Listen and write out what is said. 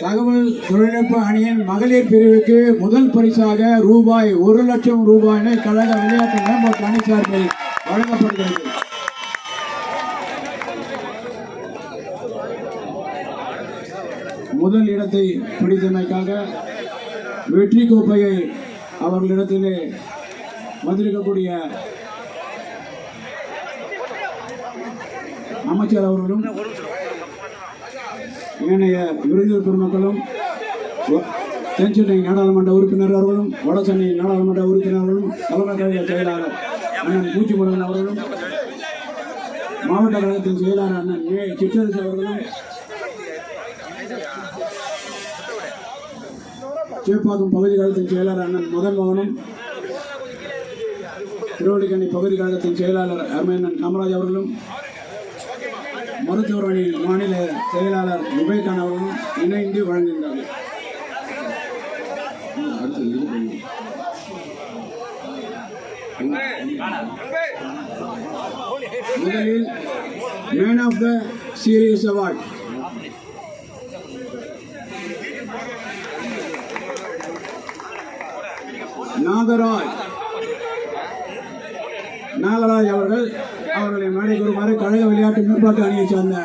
தகவல் தொழில்நுட்ப அணியின் மகளிர் பிரிவுக்கு முதல் பரிசாக ரூபாய் ஒரு லட்சம் ரூபாயினை கழக விளையாட்டு மேம்பாட்டு அணி சார்பில் வழங்கப்படுகிறது. முதல் இடத்தை பிடித்தமைக்காக வெற்றி கோப்பையை அவர்களிடத்திலே வந்திருக்கக்கூடிய அமைச்சர் அவர்களும் ஏனைய விருந்தினர் பெருமக்களும் தென்சென்னை நாடாளுமன்ற உறுப்பினர் அவர்களும் வடசென்னை நாடாளுமன்ற உறுப்பினர்களும் தலைமை கழக செயலாளர் அண்ணன் பூச்சிமுருகன் அவர்களும் மாவட்ட கழகத்தின் செயலாளர் அண்ணன் ஏ சிற்றரசு அவர்களும் சேப்பாக்கம் பகுதி கழகத்தின் செயலாளர் அண்ணன் முதல் மகனும் திருவள்ளிக்கண்ணி பகுதி கழகத்தின் செயலாளர் அருமையண்ணன் காமராஜ் அவர்களும் மருத்துவர் அணி மாநில செயலாளர் விவேகான் அவர்களும் இணைந்து வழங்குகிறார்கள் முதலில் man of the series award Nagaraj. Nagaraj அவர்கள் அவர்களை மேடைக்கு வருமாறு கழக விளையாட்டு மேம்பாட்டு அணியை சார்ந்த